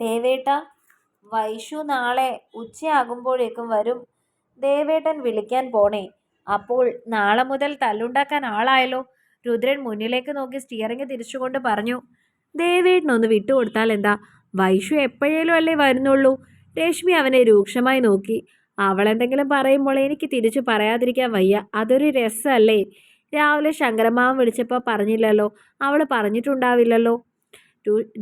ദേവേട്ട വൈഷു നാളെ ഉച്ചയാകുമ്പോഴേക്കും വരും. ദേവേട്ടൻ വിളിക്കാൻ പോണേ. അപ്പോൾ നാളെ മുതൽ തല്ലുണ്ടാക്കാൻ ആളായല്ലോ. രുദ്രൻ മുന്നിലേക്ക് നോക്കി സ്റ്റിയറിംഗ് തിരിച്ചുകൊണ്ട് പറഞ്ഞു ദേവേട്ടനൊന്ന് വിട്ടുകൊടുത്താൽ എന്താ? വൈഷു എപ്പോഴേലും അല്ലേ വരുന്നുള്ളൂ? രശ്മി അവനെ രൂക്ഷമായി നോക്കി. അവളെന്തെങ്കിലും പറയുമ്പോൾ എനിക്ക് തിരിച്ചു പറയാതിരിക്കാൻ വയ്യ. അതൊരു രസമല്ലേ? രാവിലെ ശങ്കരമാവൻ വിളിച്ചപ്പോൾ പറഞ്ഞില്ലല്ലോ. അവൾ പറഞ്ഞിട്ടുണ്ടാവില്ലല്ലോ.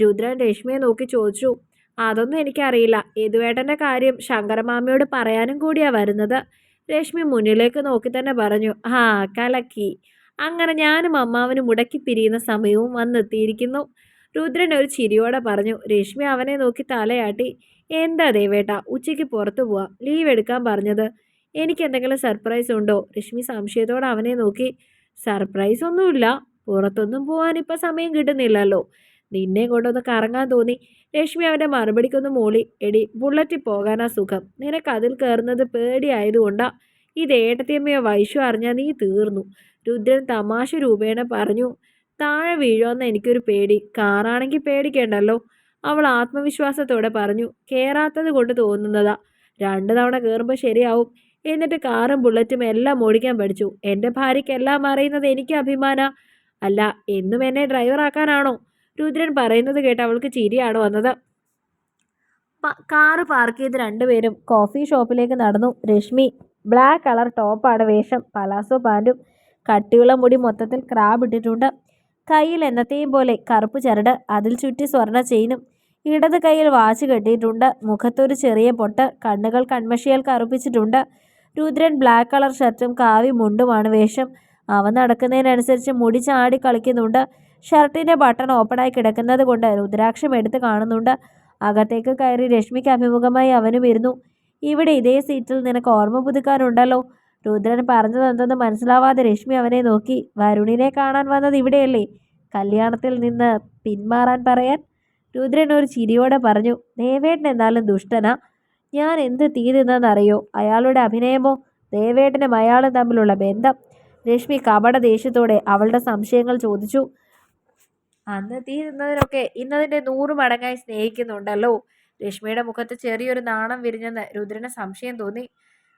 രുദ്രൻ രശ്മിയെ നോക്കി ചോദിച്ചു അതൊന്നും എനിക്കറിയില്ല. യദുവേട്ടന്റെ കാര്യം ശങ്കരമാമയോട് പറയാനും കൂടിയാ വരുന്നത്. രശ്മി മുന്നിലേക്ക് നോക്കി തന്നെ പറഞ്ഞു ആ കലക്കി. അങ്ങനെ ഞാനും അമ്മാവനും മുടക്കി പിരിയുന്ന സമയവും വന്നെത്തിയിരിക്കുന്നു. രുദ്രൻ ഒരു ചിരിയോടെ പറഞ്ഞു രശ്മി അവനെ നോക്കി തലയാട്ടി. എന്താ ദേവേട്ട ഉച്ചയ്ക്ക് പുറത്തു പോവാം. ലീവ് എടുക്കാൻ പറഞ്ഞത്. എനിക്ക് എന്തെങ്കിലും സർപ്രൈസ് ഉണ്ടോ? രശ്മി സംശയത്തോടെ അവനെ നോക്കി സർപ്രൈസ് ഒന്നുമില്ല. പുറത്തൊന്നും പോകാൻ ഇപ്പം സമയം കിട്ടുന്നില്ലല്ലോ. നിന്നെ കൊണ്ടൊന്ന് കറങ്ങാൻ തോന്നി. രശ്മി അവന്റെ മറുപടിക്കൊന്ന് മൂളി. എടി ബുള്ളറ്റിൽ പോകാനാ സുഖം. നിനക്ക് അതിൽ കയറുന്നത് പേടിയായതുകൊണ്ടാ. ഇത് ഏട്ടത്തിയമ്മയോ വൈശു അറിഞ്ഞാൽ നീ തീർന്നു. രുദ്രൻ തമാശ രൂപേണ പറഞ്ഞു. താഴെ വീഴുമെന്ന് എനിക്കൊരു പേടി. കാറാണെങ്കിൽ പേടിക്കേണ്ടല്ലോ. അവൾ ആത്മവിശ്വാസത്തോടെ പറഞ്ഞു. കയറാത്തത് കൊണ്ട് തോന്നുന്നതാ. രണ്ട് തവണ കയറുമ്പോൾ ശരിയാവും. എന്നിട്ട് കാറും ബുള്ളറ്റും എല്ലാം ഓടിക്കാൻ പഠിച്ചു. എന്റെ ഭാര്യയ്ക്ക് എല്ലാം അറിയുന്നത് എനിക്ക് അഭിമാന. അല്ല എന്നും എന്നെ ഡ്രൈവറാക്കാനാണോ? രുദ്രൻ പറയുന്നത് കേട്ട് അവൾക്ക് ചിരിയാണ് വന്നത്. കാറ് പാർക്ക് ചെയ്ത് രണ്ടുപേരും കോഫി ഷോപ്പിലേക്ക് നടന്നു. രശ്മി ബ്ലാക്ക് കളർ ടോപ്പാണ് വേഷം പലാസോ പാന്റും കട്ടിയുള്ള മുടി മൊത്തത്തിൽ ക്രാബ് ഇട്ടിട്ടുണ്ട്. കയ്യിൽ എന്നത്തെയും പോലെ കറുപ്പ് ചരട് അതിൽ ചുറ്റി സ്വർണ ചെയിനും ഇടത് കയ്യിൽ വാച്ച് കെട്ടിയിട്ടുണ്ട്. മുഖത്തൊരു ചെറിയ പൊട്ട് കണ്ണുകൾ കൺമഷിയാൽ കറുപ്പിച്ചിട്ടുണ്ട്. രുദ്രൻ ബ്ലാക്ക് കളർ ഷർട്ടും കാവി മുണ്ടുമാണ് വേഷം. അവൻ നടക്കുന്നതിനനുസരിച്ച് മുടി ചാടി കളിക്കുന്നുണ്ട്. ഷർട്ടിന്റെ ബട്ടൺ ഓപ്പണായി കിടക്കുന്നത് കൊണ്ട് രുദ്രാക്ഷം എടുത്ത് കാണുന്നുണ്ട്. അകത്തേക്ക് കയറി രശ്മിക്ക് അഭിമുഖമായി അവനും ഇരുന്നു. ഇവിടെ ഇതേ സീറ്റിൽ നിനക്ക് ഓർമ്മ പുതുക്കാനുണ്ടല്ലോ. രുദ്രൻ പറഞ്ഞത് എന്തെന്ന് മനസ്സിലാവാതെ രശ്മി അവനെ നോക്കി. വരുണിനെ കാണാൻ വന്നത് ഇവിടെയല്ലേ? കല്യാണത്തിൽ നിന്ന് പിന്മാറാൻ പറയാൻ? രുദ്രൻ ഒരു ചിരിയോടെ പറഞ്ഞു. ദേവേട്ടൻ എന്നാലും ദുഷ്ടനാ. ഞാൻ എന്ത് തീ അയാളുടെ അഭിനയമോ? ദേവേട്ടനും അയാളും തമ്മിലുള്ള ബന്ധം? രശ്മി കപട ദേഷ്യത്തോടെ അവളുടെ സംശയങ്ങൾ ചോദിച്ചു. അന്ന് തീ തിന്നതിനൊക്കെ ഇന്നതിന്റെ നൂറ് മടങ്ങായി സ്നേഹിക്കുന്നുണ്ടല്ലോ. രശ്മിയുടെ മുഖത്ത് ചെറിയൊരു നാണം വിരിഞ്ഞെന്ന് രുദ്രന് സംശയം തോന്നി.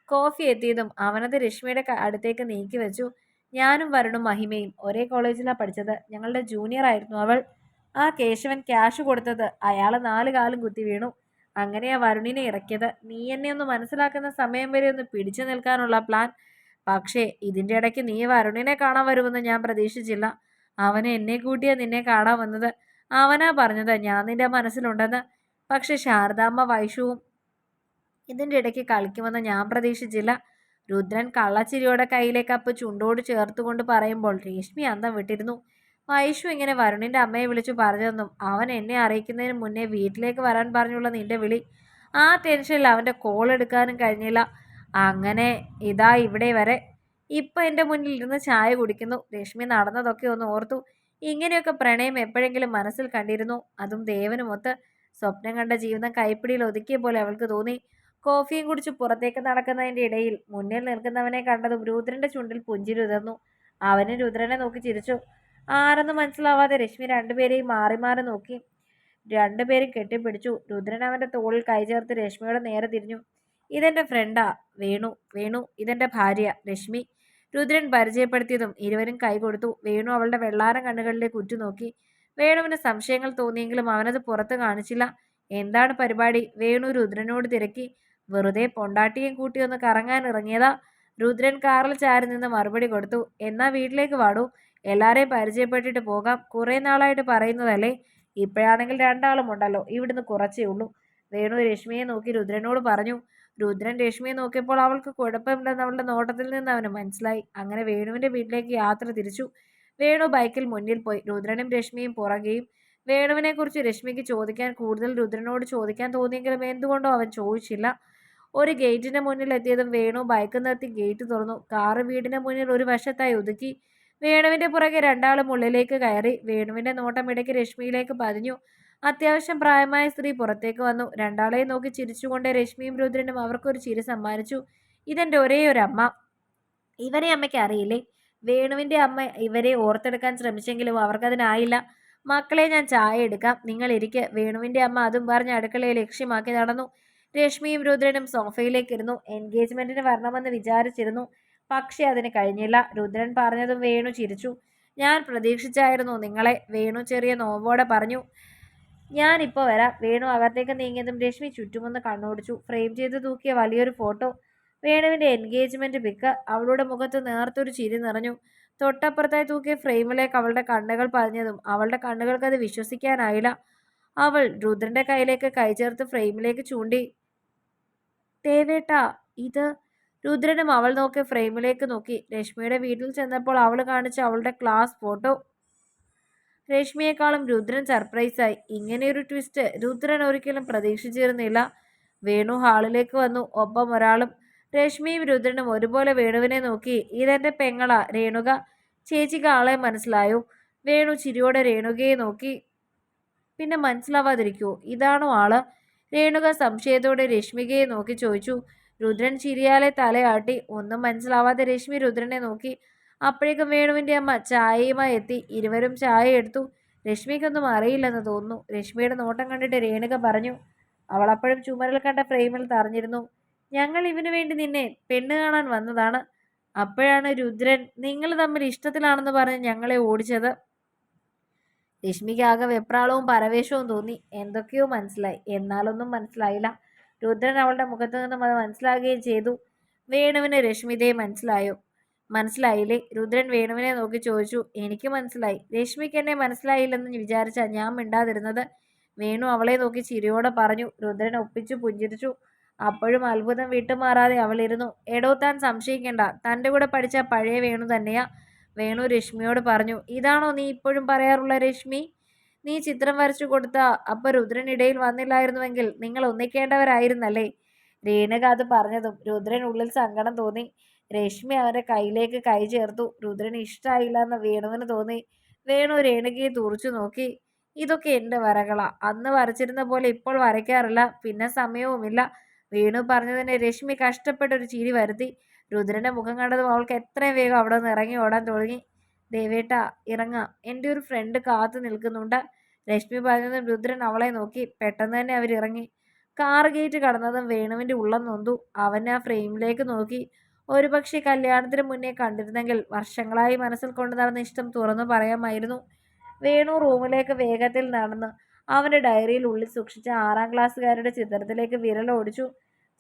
കോഫി എത്തിയതും അവനത് രശ്മിയുടെ അടുത്തേക്ക് നീക്കി വെച്ചു. ഞാനും വരുണും മഹിമയും ഒരേ കോളേജിലാണ് പഠിച്ചത്. ഞങ്ങളുടെ ജൂനിയർ ആയിരുന്നു അവൾ. ആ കേശവൻ ക്യാഷ് കൊടുത്തത് അയാൾ നാല് കാലം കുത്തി വീണു. അങ്ങനെയാ വരുണിനെ ഇറക്കിയത്. നീ എന്നെ ഒന്ന് മനസ്സിലാക്കുന്ന സമയം വരെ ഒന്ന് പിടിച്ചു നിൽക്കാനുള്ള പ്ലാൻ പക്ഷേ ഇതിന്റെ ഇടയ്ക്ക് നീ വരുണിനെ കാണാൻ വരുമെന്ന് ഞാൻ പ്രതീക്ഷിച്ചില്ല. അവൻ എന്നെ കൂട്ടിയാ നിന്നെ കാണാൻ വന്നത്. അവനാ പറഞ്ഞത്. ഞാൻ നിന്റെ മനസ്സിലുണ്ടെന്ന്. പക്ഷെ ശാരദാമ്മ വൈഷുവും ഇതിന്റെ ഇടയ്ക്ക് കളിക്കുമെന്ന് ഞാൻ പ്രതീക്ഷിച്ചില്ല. രുദ്രൻ കള്ളച്ചിരിയോടെ കയ്യിലെ കപ്പ് ചുണ്ടോട് ചേർത്തുകൊണ്ട് പറയുമ്പോൾ രേഷ്മി അന്തം വിട്ടിരുന്നു. വൈഷു ഇങ്ങനെ വരുണിന്റെ അമ്മയെ വിളിച്ചു പറഞ്ഞതെന്നും അവൻ എന്നെ അറിയിക്കുന്നതിന് മുന്നേ വീട്ടിലേക്ക് വരാൻ പറഞ്ഞുള്ള നിന്റെ വിളി. ആ ടെൻഷനിൽ അവന്റെ കോൾ എടുക്കാനും കഴിഞ്ഞില്ല. അങ്ങനെ ഇതാ ഇവിടെ വരെ. ഇപ്പം എന്റെ മുന്നിൽ ഇരുന്ന് ചായ കുടിക്കുന്നു. രശ്മി നടന്നതൊക്കെ ഒന്ന് ഓർത്തു. ഇങ്ങനെയൊക്കെ പ്രണയം എപ്പോഴെങ്കിലും മനസ്സിൽ കണ്ടിരുന്നു. അതും ദേവനുമൊത്ത് സ്വപ്നം കണ്ട ജീവിതം കൈപ്പിടിയിൽ ഒതുക്കിയ പോലെ അവൾക്ക് തോന്നി. കോഫിയും കുടിച്ച് പുറത്തേക്ക് നടക്കുന്നതിന്റെ ഇടയിൽ മുന്നിൽ നിൽക്കുന്നവനെ കണ്ടതും രുദ്രന്റെ ചുണ്ടിൽ പുഞ്ചിരി ഉതിർന്നു. അവനും രുദ്രനെ നോക്കി ചിരിച്ചു. ആരെന്ന് മനസ്സിലാവാതെ രശ്മി രണ്ടുപേരെയും മാറി മാറി നോക്കി. രണ്ടുപേരും കെട്ടിപ്പിടിച്ചു. രുദ്രൻ അവന്റെ തോളിൽ കൈ ചേർത്ത് രശ്മിയോട് നേരെ തിരിഞ്ഞു. ഇതെന്റെ ഫ്രണ്ടാ വേണു വേണു ഇതെന്റെ ഭാര്യ രശ്മി. രുദ്രൻ പരിചയപ്പെടുത്തിയതും ഇരുവരും കൈകൊടുത്തു വേണു അവളുടെ വെള്ളാരൻ കണ്ണുകളിലേക്ക് ഉറ്റുനോക്കി വേണുവിന് സംശയങ്ങൾ തോന്നിയെങ്കിലും അവനത് പുറത്ത് കാണിച്ചില്ല. എന്താണ് പരിപാടി? വേണു രുദ്രനോട് തിരക്കി. വെറുതെ പൊണ്ടാട്ടിയും കൂട്ടി ഒന്ന് കറങ്ങാൻ ഇറങ്ങിയതാ. രുദ്രൻ കാറിൽ ചാരി നിന്ന് മറുപടി കൊടുത്തു. എന്നാ വീട്ടിലേക്ക് വാടൂ. എല്ലാരെയും പരിചയപ്പെട്ടിട്ട് പോകാം. കുറേ നാളായിട്ട് പറയുന്നതല്ലേ? ഇപ്പോഴാണെങ്കിൽ രണ്ടാളും ഉണ്ടല്ലോ. ഇവിടുന്ന് കുറച്ചേ ഉള്ളൂ. വേണു രശ്മിയെ നോക്കി രുദ്രനോട് പറഞ്ഞു. രുദ്രൻ രശ്മിയെ നോക്കിയപ്പോൾ അവൾക്ക് കുഴപ്പമുണ്ടെന്ന് അവളുടെ നോട്ടത്തിൽ നിന്ന് അവന് മനസ്സിലായി. അങ്ങനെ വേണുവിന്റെ വീട്ടിലേക്ക് യാത്ര തിരിച്ചു. വേണു ബൈക്കിൽ മുന്നിൽ പോയി. രുദ്രനും രശ്മിയും പുറകെയും. വേണുവിനെക്കുറിച്ച് രശ്മിക്ക് ചോദിക്കാൻ കൂടുതൽ രുദ്രനോട് ചോദിക്കാൻ തോന്നിയെങ്കിലും എന്തുകൊണ്ടോ അവൻ ചോദിച്ചില്ല. ഒരു ഗേറ്റിന്റെ മുന്നിൽ എത്തിയതും വേണു ബൈക്ക് നിർത്തി ഗേറ്റ് തുറന്നു. കാറ് വീടിന്റെ മുന്നിൽ ഒരു വശത്തായി ഒതുക്കി. വേണുവിന്റെ പുറകെ രണ്ടാളും ഉള്ളിലേക്ക് കയറി. വേണുവിന്റെ നോട്ടം ഇടയ്ക്ക് രശ്മിയിലേക്ക് പതിഞ്ഞു. അത്യാവശ്യം പ്രായമായ സ്ത്രീ പുറത്തേക്ക് വന്നു. രണ്ടാളെയും നോക്കി ചിരിച്ചുകൊണ്ട് രശ്മിയും രുദ്രനും അവർക്കൊരു ചിരി സമ്മാനിച്ചു. ഇതെന്റെ ഒരേ ഒരു അമ്മ ഇവരെ അമ്മയ്ക്ക് അറിയില്ലേ? വേണുവിന്റെ അമ്മ ഇവരെ ഓർത്തെടുക്കാൻ ശ്രമിച്ചെങ്കിലും അവർക്കതിനായില്ല. മക്കളെ ഞാൻ ചായ എടുക്കാം. നിങ്ങൾ ഇരിക്ക്. വേണുവിന്റെ അമ്മ അതും പറഞ്ഞ് അടുക്കളയെ ലക്ഷ്യമാക്കി നടന്നു. രശ്മിയും രുദ്രനും സോഫയിലേക്ക് ഇരുന്നു. എൻഗേജ്മെന്റിന് വരണമെന്ന് വിചാരിച്ചിരുന്നു. പക്ഷെ അതിന് കഴിഞ്ഞില്ല. രുദ്രൻ പറഞ്ഞതും വേണു ചിരിച്ചു. ഞാൻ പ്രതീക്ഷിച്ചായിരുന്നു നിങ്ങളെ. വേണു ചെറിയ നോവോടെ പറഞ്ഞു. ഞാനിപ്പോൾ വരാം. വേണു അകത്തേക്ക് നീങ്ങിയതും രശ്മി ചുറ്റുമൊന്ന് കണ്ണോടിച്ചു. ഫ്രെയിം ചെയ്ത് തൂക്കിയ വലിയൊരു ഫോട്ടോ. വേണുവിന്റെ എൻഗേജ്മെന്റ് പിക്ക്. അവളുടെ മുഖത്ത് നേർത്തൊരു ചിരി നിറഞ്ഞു. തൊട്ടപ്പുറത്തായി തൂക്കിയ ഫ്രെയിമിലേക്ക് അവളുടെ കണ്ണുകൾ പതിഞ്ഞതും അവളുടെ കണ്ണുകൾക്ക് അത് വിശ്വസിക്കാനായില്ല. അവൾ രുദ്രന്റെ കയ്യിലേക്ക് കൈ ചേർത്ത് ഫ്രെയിമിലേക്ക് ചൂണ്ടി. ദേവേട്ട ഇത്? രുദ്രനും അവൾ നോക്കി ഫ്രെയിമിലേക്ക് നോക്കി. രശ്മിയുടെ വീട്ടിൽ ചെന്നപ്പോൾ അവൾ കാണിച്ച അവളുടെ ക്ലാസ് ഫോട്ടോ. രശ്മിയെക്കാളും രുദ്രൻ സർപ്രൈസായി ഇങ്ങനെയൊരു ട്വിസ്റ്റ് രുദ്രൻ ഒരിക്കലും പ്രതീക്ഷിച്ചിരുന്നില്ല. വേണു ഹാളിലേക്ക് വന്നു. ഒപ്പം ഒരാളും രശ്മിയും രുദ്രനും ഒരുപോലെ വേണുവിനെ നോക്കി. ഇതെന്റെ പെങ്ങള രേണുക. ചേച്ചിക്ക് ആളെ മനസ്സിലായോ? വേണു ചിരിയോടെ രേണുകയെ നോക്കി. പിന്നെ മനസ്സിലാവാതിരിക്കുമോ ഇതാണോ ആൾ. രേണുക സംശയത്തോടെ രശ്മികയെ നോക്കി ചോദിച്ചു. രുദ്രൻ ചിരിയാലെ തലയാട്ടി. ഒന്നും മനസ്സിലാവാതെ രശ്മി രുദ്രനെ നോക്കി. അപ്പോഴേക്കും വേണുവിന്റെ അമ്മ ചായയുമായി എത്തി. ഇരുവരും ചായ എടുത്തു. രശ്മിക്കൊന്നും അറിയില്ലെന്ന് തോന്നുന്നു. രശ്മിയുടെ നോട്ടം കണ്ടിട്ട് രേണുക പറഞ്ഞു അവൾ അപ്പോഴും ചുമരിൽ കണ്ട ഫ്രെയിമിൽ തറഞ്ഞിരുന്നു. ഞങ്ങൾ ഇവനു വേണ്ടി നിന്നെ പെണ്ണ് കാണാൻ വന്നതാണ്. അപ്പോഴാണ് രുദ്രൻ നിങ്ങൾ തമ്മിൽ ഇഷ്ടത്തിലാണെന്ന് പറഞ്ഞ് ഞങ്ങളെ ഓടിച്ചത് രശ്മിക്ക് ആകെ വെപ്രാളവും പരവേശവും തോന്നി. എന്തൊക്കെയോ മനസ്സിലായി. എന്നാലൊന്നും മനസ്സിലായില്ല. രുദ്രൻ അവളുടെ മുഖത്തു നിന്നും അത് മനസ്സിലാകുകയും ചെയ്തു. വേണുവിന് രശ്മിതയെ മനസ്സിലായോ? മനസ്സിലായില്ലേ? രുദ്രൻ വേണുവിനെ നോക്കി ചോദിച്ചു എനിക്ക് മനസ്സിലായി. രശ്മിക്ക് എന്നെ മനസ്സിലായില്ലെന്ന് വിചാരിച്ച ഞാൻ മിണ്ടാതിരുന്നത്? വേണു അവളെ നോക്കി ചിരിയോടെ പറഞ്ഞു. രുദ്രൻ ഒപ്പിച്ചു പുഞ്ചിരിച്ചു. അപ്പോഴും അത്ഭുതം വിട്ടുമാറാതെ അവളിരുന്നു എടോ താൻ സംശയിക്കേണ്ട. തന്റെ കൂടെ പഠിച്ച പഴയ വേണു തന്നെയാ. വേണു രശ്മിയോട് പറഞ്ഞു ഇതാണോ നീ ഇപ്പോഴും പറയാറുള്ള രശ്മി? നീ ചിത്രം വരച്ചു കൊടുത്ത അപ്പൊ രുദ്രൻ ഇടയിൽ വന്നില്ലായിരുന്നുവെങ്കിൽ നിങ്ങൾ ഒന്നിക്കേണ്ടവരായിരുന്നല്ലേ? രേണുക അത് പറഞ്ഞതും രുദ്രൻ ഉള്ളിൽ സങ്കടം തോന്നി. രശ്മി അവന്റെ കയ്യിലേക്ക് കൈ ചേർത്തു. രുദ്രന് ഇഷ്ടമായില്ല എന്ന് വേണുവിന് തോന്നി. വേണു രേണുകയെ തുറച്ചു നോക്കി. ഇതൊക്കെ എന്റെ വരകളാ. അന്ന് വരച്ചിരുന്ന പോലെ ഇപ്പോൾ വരയ്ക്കാറില്ല. പിന്നെ സമയവുമില്ല. വേണു പറഞ്ഞതിന് രശ്മി കഷ്ടപ്പെട്ടൊരു ചിരി വരുത്തി. രുദ്രന്റെ മുഖം കണ്ടതും അവൾക്ക് എത്രയും വേഗം അവിടെ നിന്ന് ഇറങ്ങി ഓടാൻ തുടങ്ങി. ദേവേട്ട ഇറങ്ങാം. എന്റെ ഒരു ഫ്രണ്ട് കാത്തു നിൽക്കുന്നുണ്ട്. രശ്മി പറഞ്ഞതും രുദ്രൻ അവളെ നോക്കി. പെട്ടെന്ന് തന്നെ അവരിറങ്ങി. കാർ ഗേറ്റ് കടന്നതും വേണുവിന്റെ ഉള്ളം നൊന്തു. അവൻ ആ ഫ്രെയിമിലേക്ക് നോക്കി. ഒരുപക്ഷെ കല്യാണത്തിന് മുന്നേ കണ്ടിരുന്നെങ്കിൽ വർഷങ്ങളായി മനസ്സിൽ കൊണ്ടു നടന്ന ഇഷ്ടം തുറന്നു പറയാമായിരുന്നു. വേണു റൂമിലേക്ക് വേഗത്തിൽ നടന്ന് അവന്റെ ഡയറിയിൽ ഉള്ളിൽ സൂക്ഷിച്ച ആറാം ക്ലാസ്സുകാരുടെ ചിത്രത്തിലേക്ക് വിരലോടിച്ചു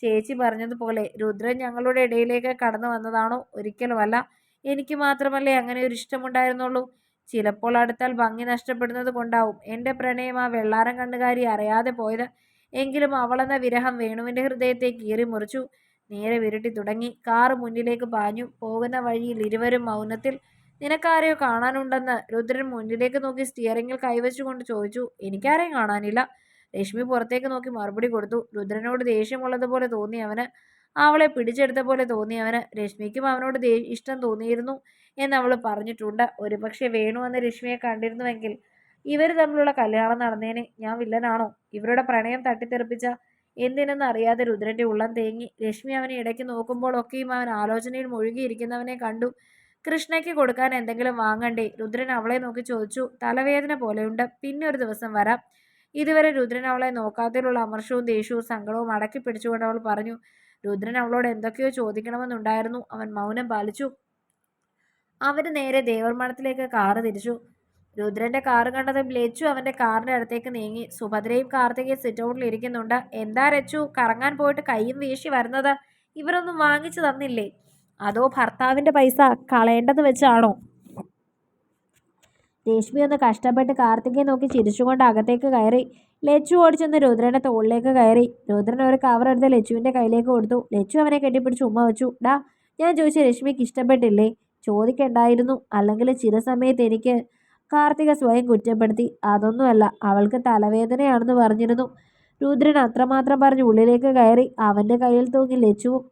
ചേച്ചി പറഞ്ഞതുപോലെ രുദ്രൻ ഞങ്ങളുടെ ഇടയിലേക്ക് കടന്നു വന്നതാണോ? ഒരിക്കലുമല്ല. എനിക്ക് മാത്രമല്ലേ അങ്ങനെ ഒരു ഇഷ്ടമുണ്ടായിരുന്നുള്ളൂ. ചിലപ്പോൾ അടുത്താൽ ഭംഗി നഷ്ടപ്പെടുന്നത് കൊണ്ടാവും. എന്റെ പ്രണയം ആ വെള്ളാരം കണ്ണുകാരി അറിയാതെ പോയത്. എങ്കിലും അവളെന്ന വിരഹം വേണുവിന്റെ ഹൃദയത്തെ കീറി മുറിച്ചു. നേരെ വിരട്ടി തുടങ്ങി. കാറ് മുന്നിലേക്ക് പാഞ്ഞു. പോകുന്ന വഴിയിൽ ഇരുവരും മൗനത്തിൽ നിനക്കാരെയോ കാണാനുണ്ടെന്ന് രുദ്രൻ മുന്നിലേക്ക് നോക്കി സ്റ്റിയറിംഗിൽ കൈവച്ചുകൊണ്ട് ചോദിച്ചു. എനിക്കാരെയും കാണാനില്ല. രശ്മി പുറത്തേക്ക് നോക്കി മറുപടി കൊടുത്തു. രുദ്രനോട് ദേഷ്യമുള്ളതുപോലെ തോന്നി അവന്. അവളെ പിടിച്ചെടുത്ത പോലെ തോന്നി അവന്. രശ്മിക്കും അവനോട് ഇഷ്ടം തോന്നിയിരുന്നു എന്ന് അവൾ പറഞ്ഞിട്ടുണ്ട്. ഒരുപക്ഷെ വേണു എന്ന രശ്മിയെ കണ്ടിരുന്നുവെങ്കിൽ ഇവർ തമ്മിലുള്ള കല്യാണം നടന്നേനെ. ഞാൻ വില്ലനാണോ? ഇവരുടെ പ്രണയം തട്ടിത്തെറിപ്പിച്ച എന്തിനെന്ന് അറിയാതെ രുദ്രന്റെ ഉള്ളം തേങ്ങി. രശ്മി അവനെ ഇടയ്ക്ക് നോക്കുമ്പോഴൊക്കെയും അവൻ ആലോചനയിൽ മുഴുകിയിരിക്കുന്നവനെ കണ്ടു. കൃഷ്ണയ്ക്ക് കൊടുക്കാൻ എന്തെങ്കിലും വാങ്ങണ്ടേ? രുദ്രൻ അവളെ നോക്കി ചോദിച്ചു. തലവേദന പോലെയുണ്ട്. പിന്നെ ഒരു ദിവസം വരാം. ഇതുവരെ രുദ്രൻ അവളെ നോക്കാത്തതിലുള്ള അമർഷവും ദേഷ്യവും സങ്കടവും അടക്കി പിടിച്ചുകൊണ്ട് അവൾ പറഞ്ഞു രുദ്രൻ അവളോട് എന്തൊക്കെയോ ചോദിക്കണമെന്നുണ്ടായിരുന്നു. അവൻ മൗനം പാലിച്ചു. അവന് നേരെ ദേവർമണത്തിലേക്ക് കാറ് തിരിച്ചു. രുദ്രന്റെ കാറ് കണ്ടതും ലച്ചു അവന്റെ കാറിന്റെ അടുത്തേക്ക് നീങ്ങി. സുഭദ്രയും കാർത്തികയും സിറ്റൗട്ടിൽ ഇരിക്കുന്നുണ്ട്. എന്താ രച്ചു? കറങ്ങാൻ പോയിട്ട് കൈയും വീശി വരുന്നത് ഇവരൊന്നും വാങ്ങിച്ചു തന്നില്ലേ? അതോ ഭർത്താവിന്റെ പൈസ കളയേണ്ടത് വെച്ചാണോ? രേഷ്മി ഒന്ന് കഷ്ടപ്പെട്ട് കാർത്തികയെ നോക്കി ചിരിച്ചുകൊണ്ട് അകത്തേക്ക് കയറി. ലച്ചു ഓടിച്ചെന്ന് രുദ്രന്റെ തോളിലേക്ക് കയറി. രുദ്രൻ ഒരു കവർ എടുത്ത് ലച്ചുവിന്റെ കയ്യിലേക്ക് കൊടുത്തു. ലച്ചു അവനെ കെട്ടിപ്പിടിച്ച് ഉമ്മ വെച്ചു. ഡാ ഞാൻ ചോദിച്ച രശ്മിക്ക് ഇഷ്ടപ്പെട്ടില്ലേ? ചോദിക്കണ്ടായിരുന്നു. അല്ലെങ്കിൽ ചില സമയത്ത് എനിക്ക് കാർത്തിക സ്വയം കുറ്റപ്പെടുത്തി. അതൊന്നുമല്ല അവൾക്ക് തലവേദനയാണെന്ന് പറഞ്ഞിരുന്നു. രുദ്രൻ അത്രമാത്രം പറഞ്ഞ് ഉള്ളിലേക്ക് കയറി അവന്റെ കയ്യിൽ തൂങ്ങി ലച്ചുവും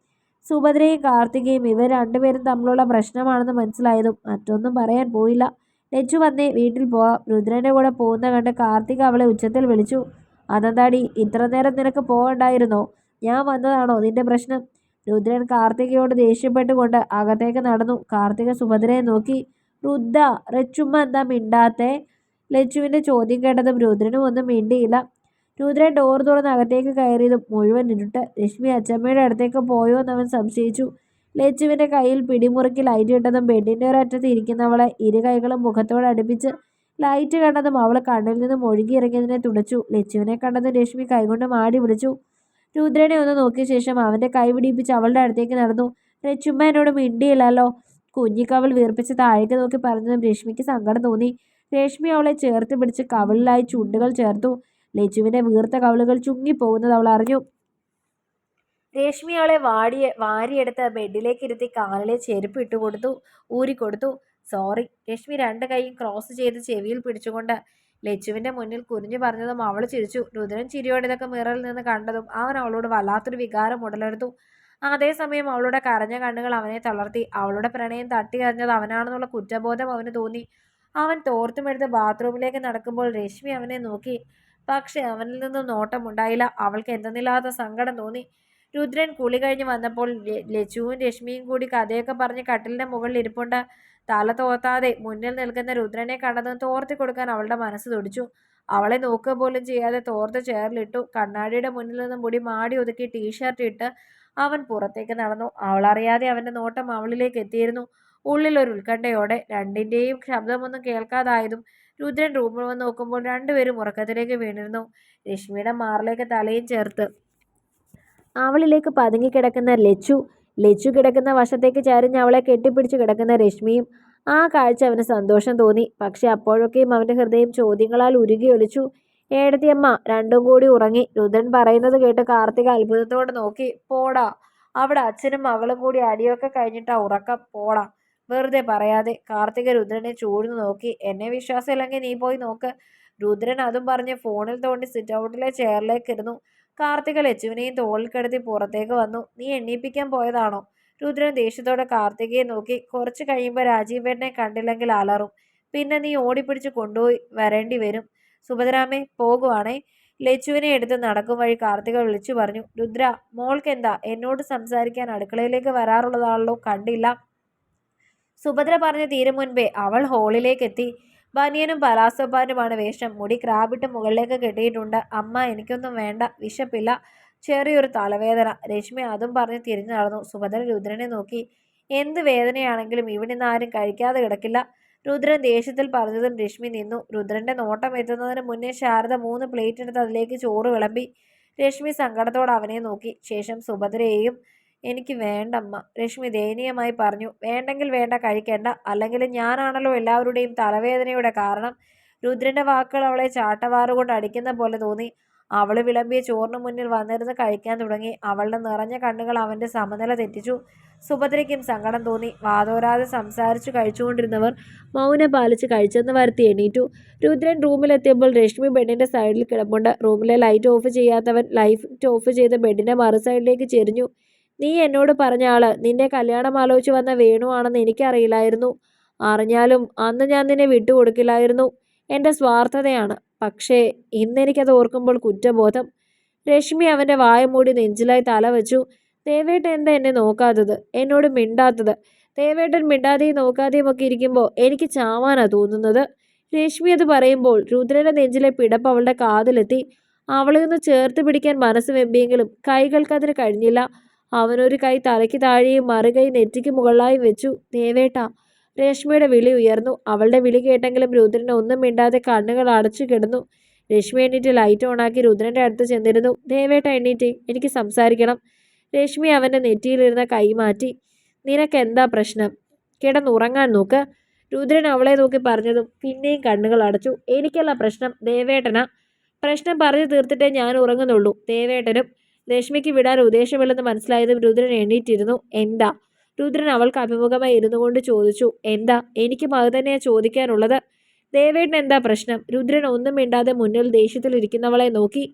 സുഭദ്രയും കാർത്തികയും ഇവർ രണ്ടുപേരും തമ്മിലുള്ള പ്രശ്നമാണെന്ന് മനസ്സിലായതും മറ്റൊന്നും പറയാൻ പോയില്ല. ലച്ചു വന്നേ വീട്ടിൽ പോവാം. രുദ്രന്റെ കൂടെ പോകുന്ന കണ്ട് കാർത്തിക അവളെ ഉച്ചത്തിൽ വിളിച്ചു. അതെന്താടി? ഇത്ര നേരം നിനക്ക് പോകണ്ടായിരുന്നോ? ഞാൻ വന്നതാണോ നിന്റെ പ്രശ്നം? രുദ്രൻ കാർത്തികയോട് ദേഷ്യപ്പെട്ടുകൊണ്ട് അകത്തേക്ക് നടന്നു. കാർത്തിക സുഭദ്രയെ നോക്കി. റുദ്ദ റച്ചുമ്മ എന്താ മിണ്ടാത്തെ? ലച്ചുവിന്റെ ചോദ്യം കേട്ടതും രുദ്രനും ഒന്നും മിണ്ടിയില്ല. രുദ്രൻ ഡോർ തുറന്ന് അകത്തേക്ക് കയറിയതും മുഴുവൻ ഇരുട്ട്. രശ്മി അച്ചമ്മയുടെ അടുത്തേക്ക് പോയോ എന്നവൻ സംശയിച്ചു. ലച്ചുവിന്റെ കയ്യിൽ പിടിമുറുക്കി ലൈറ്റ് ഇട്ടതും ബെഡിന്റെ ഒരറ്റത്ത് ഇരിക്കുന്നവളെ ഇരു കൈകളും മുഖത്തോട് അടുപ്പിച്ച് ലൈറ്റ് കണ്ടതും അവൾ കണ്ണിൽ നിന്നും ഒഴുകിയിറങ്ങിയതിനെ തുടച്ചു. ലച്ചുവിനെ കണ്ടതും രശ്മി കൈകൊണ്ട് മാടി വിളിച്ചു. രുദ്രനെ ഒന്ന് നോക്കിയ ശേഷം അവന്റെ കൈ പിടിപ്പിച്ച് അവളുടെ അടുത്തേക്ക് നടന്നു. രച്ചുമ്മ എന്നോട് മിണ്ടിയില്ലല്ലോ. കുഞ്ഞിക്കവൾ വീർപ്പിച്ച് താഴേക്ക് നോക്കി പറഞ്ഞതും രശ്മിക്ക് സങ്കടം തോന്നി. രശ്മി അവളെ ചേർത്ത് പിടിച്ച് കവളിലായി ചുണ്ടുകൾ ചേർത്തു. ലച്ചുവിന്റെ വീർത്ത കവിളുകൾ ചുങ്ങിപ്പോകുന്നത് അവൾ അറിഞ്ഞു. രേഷ്മി അവളെ വാടിയ വാരിയെടുത്ത് ബെഡിലേക്ക് ഇരുത്തി കാലിലെ ചെരുപ്പ് ഇട്ടുകൊടുത്തു ഊരിക്കൊടുത്തു സോറി. രശ്മി രണ്ട് കൈയും ക്രോസ് ചെയ്ത് ചെവിയിൽ പിടിച്ചുകൊണ്ട് ലച്ചുവിന്റെ മുന്നിൽ കുനിഞ്ഞു പറഞ്ഞതും അവൾ ചിരിച്ചു. രുദ്രൻ ചിരിയോടെ ഇതൊക്കെ മിററിൽ നിന്ന് കണ്ടതും അവൻ അവളോട് വല്ലാത്തൊരു വികാരം ഉടലെടുത്തു. അതേസമയം അവളുടെ കരഞ്ഞ കണ്ണുകൾ അവനെ തളർത്തി. അവളുടെ പ്രണയം തട്ടി എറിഞ്ഞത് അവനാണെന്നുള്ള കുറ്റബോധം അവന് തോന്നി. അവൻ തോർത്തുമെടുത്ത് ബാത്റൂമിലേക്ക് നടക്കുമ്പോൾ രശ്മി അവനെ നോക്കി. പക്ഷെ അവനിൽ നിന്നും നോട്ടമുണ്ടായില്ല അവൾക്ക് എന്തെന്നില്ലാത്ത സങ്കടം തോന്നി. രുദ്രൻ കുളി കഴിഞ്ഞ് വന്നപ്പോൾ ലച്ചുവും രശ്മിയും കൂടി കഥയൊക്കെ പറഞ്ഞ് കട്ടിലിന്റെ മുകളിൽ ഇരിപ്പുണ്ട്. തല തോർത്താതെ മുന്നിൽ നിൽക്കുന്ന രുദ്രനെ കണ്ടതും തോർത്തി കൊടുക്കാൻ അവളുടെ മനസ്സ് തുടിച്ചു. അവളെ നോക്കുക പോലും ചെയ്യാതെ തോർത്ത് ചേറിലിട്ടു കണ്ണാടിയുടെ മുന്നിൽ നിന്ന് മുടി മാടി ഒതുക്കി ടീഷർട്ട് ഇട്ട് അവൻ പുറത്തേക്ക് നടന്നു. അവളറിയാതെ അവന്റെ നോട്ടം അവളിലേക്ക് എത്തിയിരുന്നു. ഉള്ളിൽ ഒരു ഉത്കണ്ഠയോടെ രണ്ടിന്റെയും ശബ്ദമൊന്നും കേൾക്കാതായതും രുദ്രൻ റൂമിൽ വന്ന് നോക്കുമ്പോൾ രണ്ടുപേരും ഉറക്കത്തിലേക്ക് വീണിരുന്നു. രശ്മിയുടെ മാറിലേക്ക് തലയും ചേർത്ത് അവളിലേക്ക് പതുങ്ങിക്കിടക്കുന്ന ലച്ചു ലച്ചു കിടക്കുന്ന വശത്തേക്ക് ചരിഞ്ഞ് അവളെ കെട്ടിപ്പിടിച്ച് കിടക്കുന്ന രശ്മിയും ആ കാഴ്ച അവന് സന്തോഷം തോന്നി. പക്ഷെ അപ്പോഴൊക്കെയും അവന്റെ ഹൃദയം ചോദ്യങ്ങളാൽ ഉരുകി ഒലിച്ചു. ഏടത്തിയമ്മ രണ്ടും കൂടി ഉറങ്ങി. രുദ്രൻ പറയുന്നത് കേട്ട് കാർത്തിക അത്ഭുതത്തോടെ നോക്കി. പോടാ. അവിടെ അച്ഛനും മകളും കൂടി അടിയൊക്കെ കഴിഞ്ഞിട്ടാ ഉറക്കം. പോടാ. വെറുതെ പറയാതെ. കാർത്തിക രുദ്രനെ ചൂഴ്ന്നു നോക്കി. എന്നെ വിശ്വാസമില്ലെങ്കിൽ നീ പോയി നോക്ക്. രുദ്രൻ അതും പറഞ്ഞ് ഫോണിൽ തോണ്ടി സിറ്റ് ഔട്ടിലെ ചെയറിലേക്ക് ഇരുന്നു. കാർത്തിക ലച്ചുവിനെയും തോളിൽ കിടത്തി പുറത്തേക്ക് വന്നു. നീ എണ്ണീപ്പിക്കാൻ പോയതാണോ? രുദ്രൻ ദേഷ്യത്തോടെ കാർത്തികയെ നോക്കി കുറച്ച് കഴിയുമ്പോൾ രാജീവേട്ടനെ കണ്ടില്ലെങ്കിൽ അലറും. പിന്നെ നീ ഓടിപ്പിടിച്ച് കൊണ്ടുപോയി വരേണ്ടി വരും. സുഭദ്രാമേ പോകുവാണേ. ലച്ചുവിനെ എടുത്ത് നടക്കും വഴി കാർത്തിക വിളിച്ചു പറഞ്ഞു രുദ്ര മോൾക്ക് എന്താ എന്നോട് സംസാരിക്കാൻ അടുക്കളയിലേക്ക് വരാറുള്ളതാണല്ലോ കണ്ടില്ല. സുഭദ്ര പറഞ്ഞ തീരും മുൻപേ അവൾ ഹോളിലേക്ക് എത്തി ബനിയനും പലാസോപ്പാനുമാണ് വേഷം. മുടി ക്രാബിട്ട് മുകളിലേക്ക് കെട്ടിയിട്ടുണ്ട്. അമ്മ എനിക്കൊന്നും വേണ്ട. വിശപ്പില്ല. ചെറിയൊരു തലവേദന. രശ്മി അതും പറഞ്ഞ് തിരിഞ്ഞു നടന്നു. സുഭദ്ര രുദ്രനെ നോക്കി. എന്ത് വേദനയാണെങ്കിലും ഇവിടെ നിന്ന് ആരും കഴിക്കാതെ കിടക്കില്ല. രുദ്രൻ ദേഷ്യത്തിൽ പറഞ്ഞതും രശ്മി നിന്നു. രുദ്രന്റെ നോട്ടം എത്തുന്നതിന് മുന്നേ ശാരദ മൂന്ന് പ്ലേറ്റ് എടുത്ത് അതിലേക്ക് ചോറ് വിളമ്പി. രശ്മി സങ്കടത്തോടെ അവനെ നോക്കി. ശേഷം സുഭദ്രയെയും എനിക്ക് വേണ്ടമ്മ രശ്മി ദയനീയമായി പറഞ്ഞു. വേണ്ടെങ്കിൽ വേണ്ട കഴിക്കേണ്ട. അല്ലെങ്കിൽ ഞാനാണല്ലോ എല്ലാവരുടെയും തലവേദനയുടെ കാരണം. രുദ്രന്റെ വാക്കുകൾ അവളെ ചാട്ടവാറുകൊണ്ട് അടിക്കുന്ന പോലെ തോന്നി. അവൾ വിളമ്പിയ ചോറിന് മുന്നിൽ വന്നിരുന്ന് കഴിക്കാൻ തുടങ്ങി. അവളുടെ നിറഞ്ഞ കണ്ണുകൾ അവന്റെ സമനില തെറ്റിച്ചു. സുഭദ്രയ്ക്കും സങ്കടം തോന്നി. വാതോരാതെ സംസാരിച്ചു കഴിച്ചുകൊണ്ടിരുന്നവർ മൗനം പാലിച്ച് കഴിച്ചെന്ന് വരുത്തി എണീറ്റു. രുദ്രൻ റൂമിലെത്തിയപ്പോൾ രശ്മി ബെഡിന്റെ സൈഡിൽ കിടപ്പുണ്ട്. റൂമിലെ ലൈറ്റ് ഓഫ് ചെയ്യാത്തവൻ ലൈറ്റ് ഓഫ് ചെയ്ത് ബെഡിന്റെ മറു സൈഡിലേക്ക് ചെരിഞ്ഞു. നീ എന്നോട് പറഞ്ഞ ആൾ നിന്നെ കല്യാണം ആലോചിച്ച് വന്ന വേണുവാണെന്ന് എനിക്കറിയില്ലായിരുന്നു. അറിഞ്ഞാലും അന്ന് ഞാൻ നിന്നെ വിട്ടുകൊടുക്കില്ലായിരുന്നു. എന്റെ സ്വാർത്ഥതയാണ്. പക്ഷേ ഇന്നെനിക്കത് ഓർക്കുമ്പോൾ കുറ്റബോധം. രശ്മി അവന്റെ വായ മൂടി നെഞ്ചിലായി തല വെച്ചു. ദേവേട്ടൻ എന്താ എന്നെ നോക്കാത്തത്? എന്നോട് മിണ്ടാത്തത്? ദേവേട്ടൻ മിണ്ടാതെയും നോക്കാതെയും ഒക്കെ ഇരിക്കുമ്പോൾ എനിക്ക് ചാവാനാ തോന്നുന്നത്. രശ്മി അത് പറയുമ്പോൾ രുദ്രന്റെ നെഞ്ചിലെ പിടപ്പ് അവളുടെ കാതിലെത്തി. അവളെ ഒന്ന് ചേർത്ത് പിടിക്കാൻ മനസ്സ് വെമ്പിയെങ്കിലും കൈകൾക്ക് അതിന് കഴിഞ്ഞില്ല. അവനൊരു കൈ തലയ്ക്ക് താഴെയും മറുകൈ നെറ്റിക്ക് മുകളിലായും വെച്ചു. ദേവേട്ട രശ്മിയുടെ വിളി ഉയർന്നു. അവളുടെ വിളി കേട്ടെങ്കിലും രുദ്രൻ ഒന്നും മിണ്ടാതെ കണ്ണുകൾ അടച്ചു കിടന്നു. രശ്മി എണ്ണീറ്റ് ലൈറ്റ് ഓണാക്കി രുദ്രന്റെ അടുത്ത് ചെന്നിരുന്നു. ദേവേട്ട എണ്ണീറ്റ് എനിക്ക് സംസാരിക്കണം. രശ്മി അവന്റെ നെറ്റിയിലിരുന്ന കൈ മാറ്റി. നിനക്ക് എന്താ പ്രശ്നം? കിടന്നുറങ്ങാൻ നോക്ക്. രുദ്രൻ അവളെ നോക്കി പറഞ്ഞതും പിന്നെയും കണ്ണുകൾ അടച്ചു. എനിക്കല്ല പ്രശ്നം ദേവേട്ടനാ. പ്രശ്നം പറഞ്ഞു തീർത്തിട്ടേ ഞാൻ ഉറങ്ങുന്നുള്ളൂ. ദേവേട്ടനും രശ്മിക്ക് വിടാൻ ഉദ്ദേശമില്ലെന്ന് മനസ്സിലായതും രുദ്രൻ എണ്ണീറ്റിരുന്നു എന്താ? രുദ്രൻ അവൾക്ക് അഭിമുഖമായി ഇരുന്നു കൊണ്ട് ചോദിച്ചു എന്താ? എനിക്കും അത് തന്നെയാണ് ചോദിക്കാനുള്ളത്. ദേവേട്ടൻ എന്താ പ്രശ്നം? രുദ്രൻ ഒന്നും മിണ്ടാതെ മുന്നിൽ ദേഷ്യത്തിൽ ഇരിക്കുന്നവളെ നോക്കി.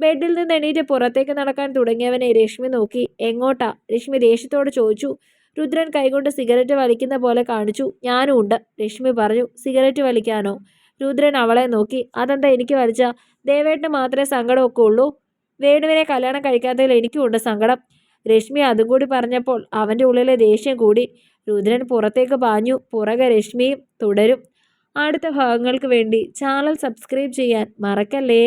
ബെഡിൽ നിന്ന് എണീറ്റ് പുറത്തേക്ക് നടക്കാൻ തുടങ്ങിയവനെ രശ്മി നോക്കി. എങ്ങോട്ടാ? രശ്മി ദേഷ്യത്തോട് ചോദിച്ചു. രുദ്രൻ കൈകൊണ്ട് സിഗരറ്റ് വലിക്കുന്ന പോലെ കാണിച്ചു. ഞാനും ഉണ്ട് രശ്മി പറഞ്ഞു. സിഗരറ്റ് വലിക്കാനോ? രുദ്രൻ അവളെ നോക്കി. അതെന്താ എനിക്ക് വലിച്ച? ദേവേട്ടന് മാത്രമേ സങ്കടമൊക്കെ ഉള്ളൂ. വേണുവിനെ കല്യാണം കഴിക്കാത്തതിൽ എനിക്കും ഉണ്ട് സങ്കടം. രശ്മി അതും കൂടി പറഞ്ഞപ്പോൾ അവന്റെ ഉള്ളിലെ ദേഷ്യം കൂടി. രുദ്രൻ പുറത്തേക്ക് പാഞ്ഞു. പുറകെ രശ്മിയും തുടരും. അടുത്ത ഭാഗങ്ങൾക്ക് വേണ്ടി ചാനൽ സബ്സ്ക്രൈബ് ചെയ്യാൻ മറക്കല്ലേ?